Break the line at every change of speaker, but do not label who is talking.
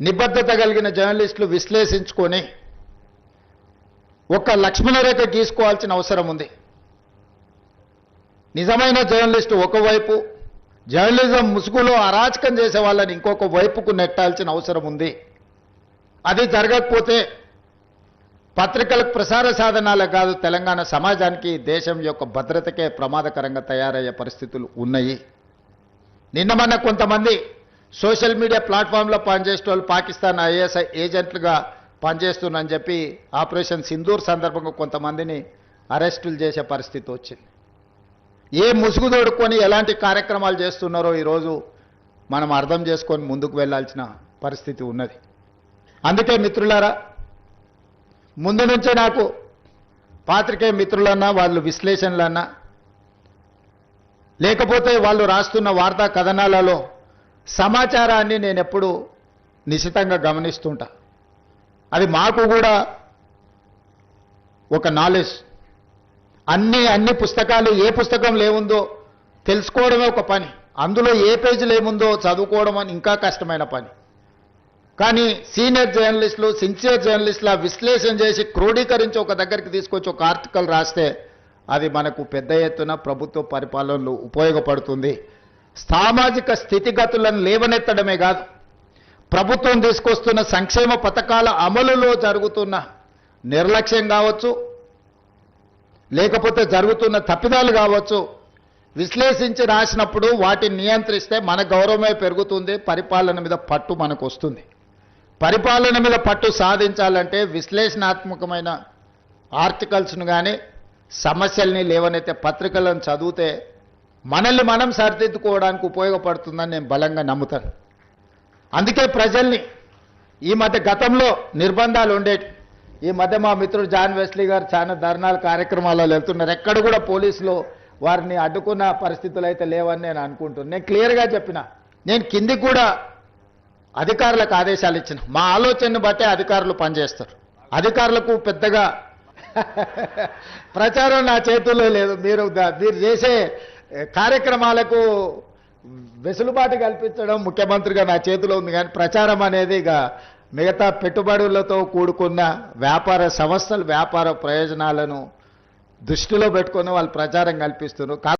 నిబద్ధత కలిగిన జర్నలిస్టులు విశ్లేషించుకొని ఒక లక్ష్మణరేఖ గీసుకోవాల్సిన అవసరం ఉంది. నిజమైన జర్నలిస్టు ఒకవైపు జర్నలిజం ముసుగులో అరాచకం చేసే వాళ్ళని ఇంకొక వైపుకు నెట్టాల్సిన అవసరం ఉంది. అది జరగకపోతే పత్రికలకు ప్రసార సాధనాలకు కాదు తెలంగాణ సమాజానికి దేశం యొక్క భద్రతకే ప్రమాదకరంగా తయారయ్యే పరిస్థితులు ఉన్నాయి. నిన్న మొన్న కొంతమంది సోషల్ మీడియా ప్లాట్ఫామ్లో పనిచేసే వాళ్ళు పాకిస్తాన్ ఐఎస్ ఏజెంట్లుగా పనిచేస్తున్నారని చెప్పి ఆపరేషన్ సింధూర్ సందర్భంగా కొంతమందిని అరెస్టులు చేసే పరిస్థితి వచ్చింది. ఏ ముసుగు తోడుకొని ఎలాంటి కార్యక్రమాలు చేస్తున్నారో ఈరోజు మనం అర్థం చేసుకొని ముందుకు వెళ్ళాల్సిన పరిస్థితి ఉన్నది. అందుకే మిత్రులారా ముందు నుంచే నాకు పాత్రికే మిత్రులన్నా వాళ్ళు విశ్లేషణలన్నా లేకపోతే వాళ్ళు రాస్తున్న వార్తా కథనాలలో సమాచారాన్ని నేను ఎప్పుడు నిశితంగా గమనిస్తుంటా. అది మాకు కూడా ఒక నాలెడ్జ్. అన్ని అన్ని పుస్తకాలు ఏ పుస్తకంలో ఏముందో తెలుసుకోవడమే ఒక పని. అందులో ఏ పేజీలు ఏముందో చదువుకోవడం అని ఇంకా కష్టమైన పని. కానీ సీనియర్ జర్నలిస్టులు సిన్సియర్ జర్నలిస్టులు విశ్లేషణ చేసి క్రోడీకరించి ఒక దగ్గరికి తీసుకొచ్చి ఒక ఆర్టికల్ రాస్తే అది మనకు పెద్ద ఎత్తున ప్రభుత్వ పరిపాలనలో ఉపయోగపడుతుంది. సామాజిక స్థితిగతులను లేవనెత్తడమే కాదు ప్రభుత్వం తీసుకొస్తున్న సంక్షేమ పథకాల అమలులో జరుగుతున్న నిర్లక్ష్యం కావచ్చు లేకపోతే జరుగుతున్న తప్పిదాలు కావచ్చు విశ్లేషించి రాసినప్పుడు వాటిని నియంత్రిస్తే మన గౌరవమే పెరుగుతుంది పరిపాలన మీద పట్టు మనకు వస్తుంది. పరిపాలన మీద పట్టు సాధించాలంటే విశ్లేషణాత్మకమైన ఆర్టికల్స్ను కానీ సమస్యల్ని లేవనైతే పత్రికలను చదివితే మనల్ని మనం సరిదిద్దుకోవడానికి ఉపయోగపడుతుందని నేను బలంగా నమ్ముతాను. అందుకే ప్రజల్ని ఈ మధ్య గతంలో నిర్బంధాలు ఉండేవి ఈ మధ్య మా మిత్రుడు జాన్ వెస్లీ గారు చాలా ధర్నాలు కార్యక్రమాలలో వెళ్తున్నారు. ఎక్కడ కూడా పోలీసులు వారిని అడ్డుకున్న పరిస్థితులు అయితే లేవని నేను అనుకుంటున్నాను. నేను క్లియర్గా చెప్పిన నేను కిందికి కూడా అధికారులకు ఆదేశాలు ఇచ్చిన. మా ఆలోచనను బట్టే అధికారులు పనిచేస్తారు. అధికారులకు పెద్దగా ప్రచారం నా చేతుల్లో లేదు. మీరు మీరు చేసే కార్యక్రమాలకు వెసులుబాటు కల్పించడం ముఖ్యమంత్రిగా నా చేతిలో ఉంది. కానీ ప్రచారం అనేది ఇక మిగతా పెట్టుబడులతో కూడుకున్న వ్యాపార సంస్థలు వ్యాపార ప్రయోజనాలను దృష్టిలో పెట్టుకొని వాళ్ళు ప్రచారం కల్పిస్తున్నారు.